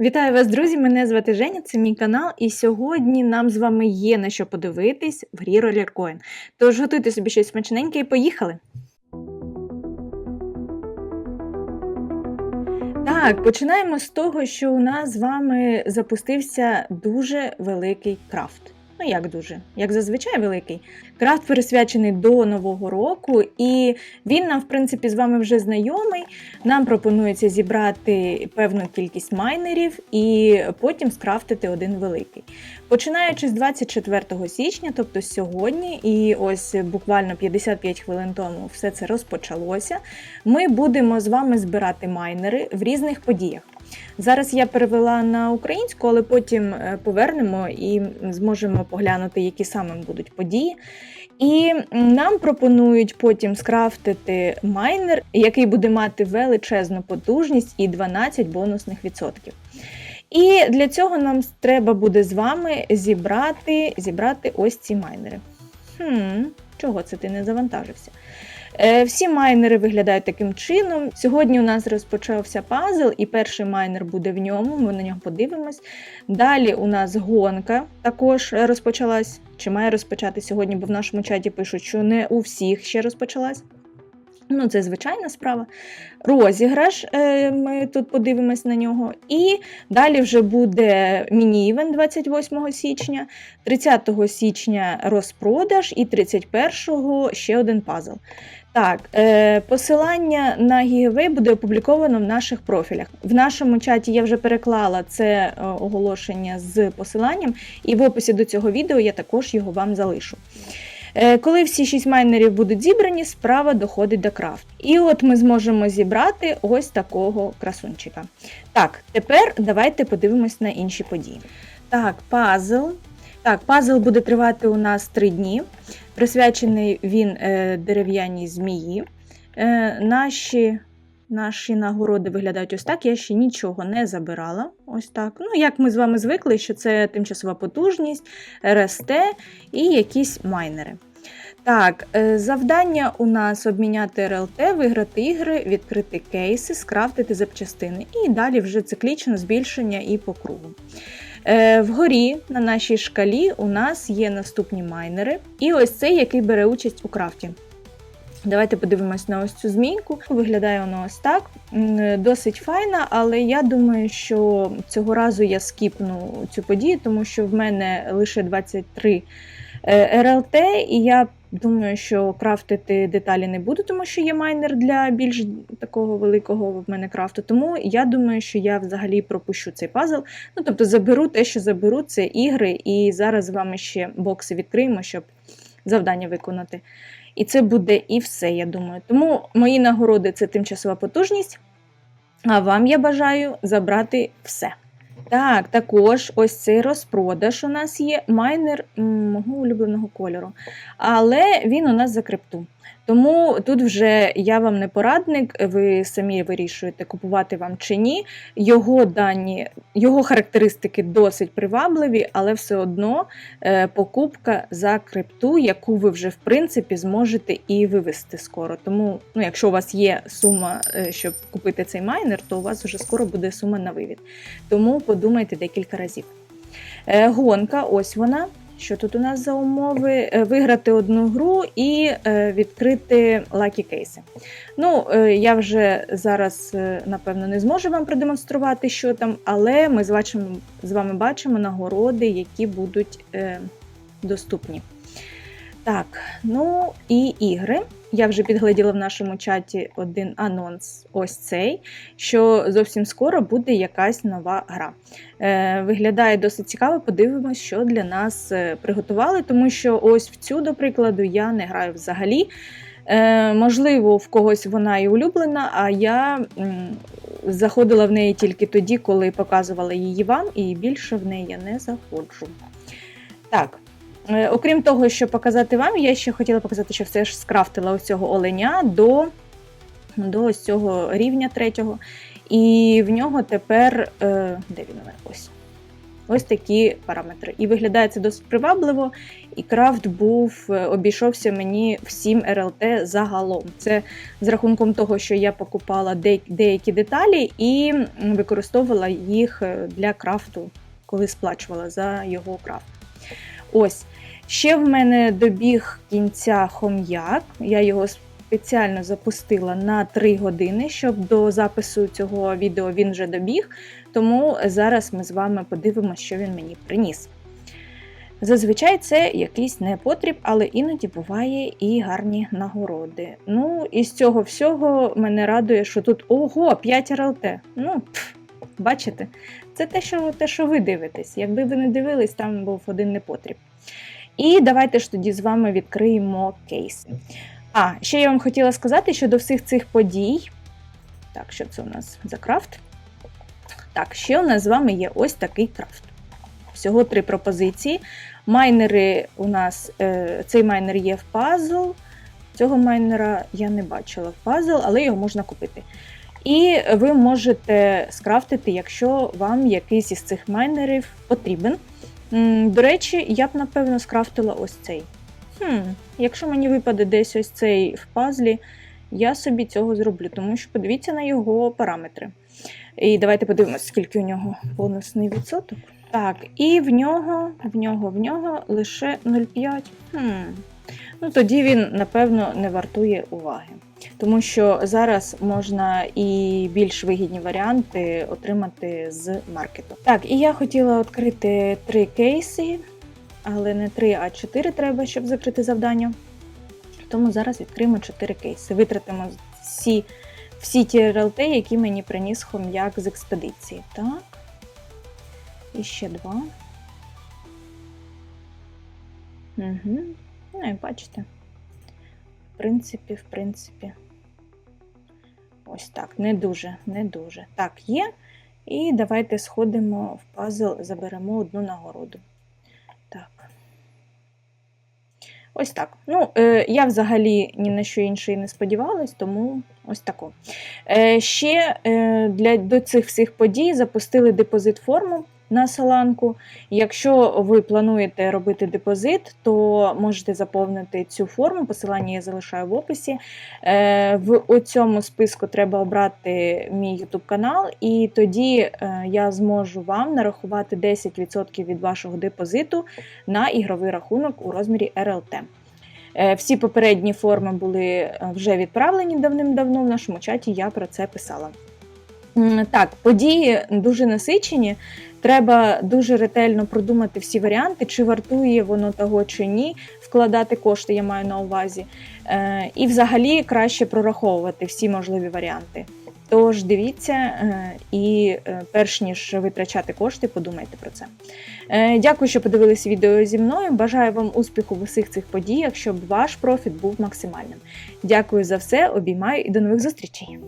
Вітаю вас, друзі! Мене звати Женя, це мій канал, і сьогодні нам з вами є на що подивитись в грі Rollercoin. Тож готуйте собі щось смачненьке і поїхали! Так, починаємо з того, що у нас з вами запустився дуже великий крафт. Ну, як дуже, як зазвичай великий. Крафт присвячений до Нового року, і він нам, в принципі, з вами вже знайомий. Нам пропонується зібрати певну кількість майнерів і потім скрафтити один великий. Починаючи з 24 січня, тобто сьогодні, і ось буквально 55 хвилин тому все це розпочалося. Ми будемо з вами збирати майнери в різних подіях. Зараз я перевела на українську, але потім е, повернемо і зможемо поглянути, які саме будуть події. І нам пропонують потім скрафтити майнер, який буде мати величезну потужність і 12 бонусних відсотків. І для цього нам треба буде з вами зібрати зібрати ось ці майнери. Хм, Чого це ти не завантажився? Е, всі майнери виглядають таким чином. Сьогодні у нас розпочався пазл, і перший майнер буде в ньому, ми на нього подивимось. Далі у нас гонка також розпочалась, чи має розпочати сьогодні, бо в нашому чаті пишуть, що не у всіх ще розпочалась. Ну, це звичайна справа. Розіграш, е, ми тут подивимось на нього. І далі вже буде міні-івент 28 січня, 30 січня розпродаж і 31-го ще один пазл. Так, е, посилання на гігавей буде опубліковано в наших профілях. В нашому чаті я вже переклала це е, оголошення з посиланням, і в описі до цього відео я також його вам залишу. Е, коли всі шість майнерів будуть зібрані, справа доходить до крафт. І от ми зможемо зібрати ось такого красунчика. Так, тепер давайте подивимось на інші події. Так, пазл. Так, пазл буде тривати у нас три дні. Присвячений він е, дерев'яній змії. Е, Наші наші нагороди виглядають ось так. Я ще нічого не забирала. Ось так. Ну, Як ми з вами звикли, що це тимчасова потужність, РСТ і якісь майнери. Так, е, завдання у нас обміняти РЛТ, виграти ігри, відкрити кейси, скрафтити запчастини. І далі вже циклічно збільшення і по кругу. Е, вгорі на нашій шкалі у нас є наступні майнери. І ось цей, який бере участь у крафті. Давайте подивимось на ось цю змійку. Виглядає воно ось так. Досить файна, але я думаю, що цього разу я скіпну цю подію, тому що в мене лише 23 е, РЛТ, і я думаю, що крафтити деталі не буду, тому що є майнер для більш такого великого в мене крафту. Тому я думаю, що я взагалі пропущу цей пазл. Ну, тобто заберу те, що заберу, це ігри, і зараз з вами ще бокси відкриємо, щоб завдання виконати. І це буде і все, я думаю. Тому мої нагороди це тимчасова потужність. А вам я бажаю забрати все. Так, також ось цей розпродаж у нас є майнер мого улюбленого кольору. Але він у нас за крипту. Тому тут вже я вам не порадник, ви самі вирішуєте, купувати вам чи ні. Його дані, його характеристики досить привабливі, але все одно е, покупка за крипту, яку ви вже в принципі зможете і вивести скоро. Тому, ну, якщо у вас є сума, е, щоб купити цей майнер, то у вас вже скоро буде сума на вивід. Тому подумайте декілька разів. Е, гонка, ось вона. Що тут у нас за умови? Е, виграти одну гру і е, відкрити лакі кейси. Ну, я вже зараз, напевно, не зможу вам продемонструвати, що там, але ми з вами бачимо нагороди, які будуть доступні. Так, ну і ігри. Я вже підгляділа в нашому чаті один анонс, ось цей, що зовсім скоро буде якась нова гра. Е, Виглядає досить цікаво, подивимось, що для нас е, приготували, тому що ось в цю, до прикладу, я не граю взагалі. Е, Можливо, в когось вона і улюблена, а я заходила в неї тільки тоді, коли показувала її вам, і більше в неї я не заходжу. Так. Е, окрім того, що показати вам, я ще хотіла показати, що все ж скрафтила ось цього оленя до до ось цього рівня третього. І в нього тепер. Е, де він у мене ось? Ось такі параметри. І виглядає це досить привабливо, і крафт був е, обійшовся мені всім РЛТ загалом. Це з рахунком того, що я покупала де- деякі деталі і використовувала їх для крафту, коли сплачувала за його крафт. Ось. Ще в мене добіг кінця хом'як. Я його спеціально запустила на 3 години, щоб до запису цього відео він вже добіг. Тому зараз ми з вами подивимося, що він мені приніс. Зазвичай це якийсь непотріб, але іноді буває і гарні нагороди. Ну, із цього всього мене радує, що тут ого, 5 РЛТ. Ну, пф, бачите, це те, що, те, що ви дивитесь. Якби ви не дивились, там був один непотріб. І давайте ж тоді з вами відкриємо кейс. А, ще я вам хотіла сказати, що до всіх цих подій. Так, що це у нас за крафт? Так, ще у нас з вами є ось такий крафт. Всього три пропозиції. Майнери у нас, е, цей майнер є в пазл. Цього майнера я не бачила в пазл, але його можна купити. І ви можете скрафтити, якщо вам якийсь із цих майнерів потрібен. До речі, я б напевно скрафтила ось цей. Хм, якщо мені випаде десь ось цей в пазлі, я собі цього зроблю, тому що подивіться на його параметри. І давайте подивимося, скільки у нього бонусний відсоток. Так, і в нього, в нього, в нього лише 0,5. Хм. Ну, тоді він, напевно, не вартує уваги. Тому що зараз можна і більш вигідні варіанти отримати з маркету. Так, і я хотіла відкрити три кейси, але не три, а чотири треба, щоб закрити завдання. Тому зараз відкриємо чотири кейси. Витратимо всі, всі ті РЛТ, які мені приніс хом'як з експедиції. Так. І ще два. Угу. Ну, і бачите. Принципі, в принципі. Ось так. Не дуже, не дуже. Так, є. І давайте сходимо в пазл, заберемо одну нагороду. Так. Ось так. Ну, е, я взагалі ні на що інше і не сподівалась, тому ось тако. Е, ще е, для, до цих всіх подій запустили депозит форму на Соланку. Якщо ви плануєте робити депозит, то можете заповнити цю форму. Посилання я залишаю в описі. Е, В цьому списку треба обрати мій YouTube канал, і тоді е, я зможу вам нарахувати 10% від вашого депозиту на ігровий рахунок у розмірі RLT. Е, Всі попередні форми були вже відправлені давним-давно в нашому чаті, я про це писала. Так, події дуже насичені. Треба дуже ретельно продумати всі варіанти, чи вартує воно того чи ні, вкладати кошти, я маю на увазі. Е, І взагалі краще прораховувати всі можливі варіанти. Тож дивіться е, і е, перш ніж витрачати кошти, подумайте про це. Дякую, що подивилися відео зі мною. Бажаю вам успіху в усіх цих подіях, щоб ваш профіт був максимальним. Дякую за все, обіймаю і до нових зустрічей!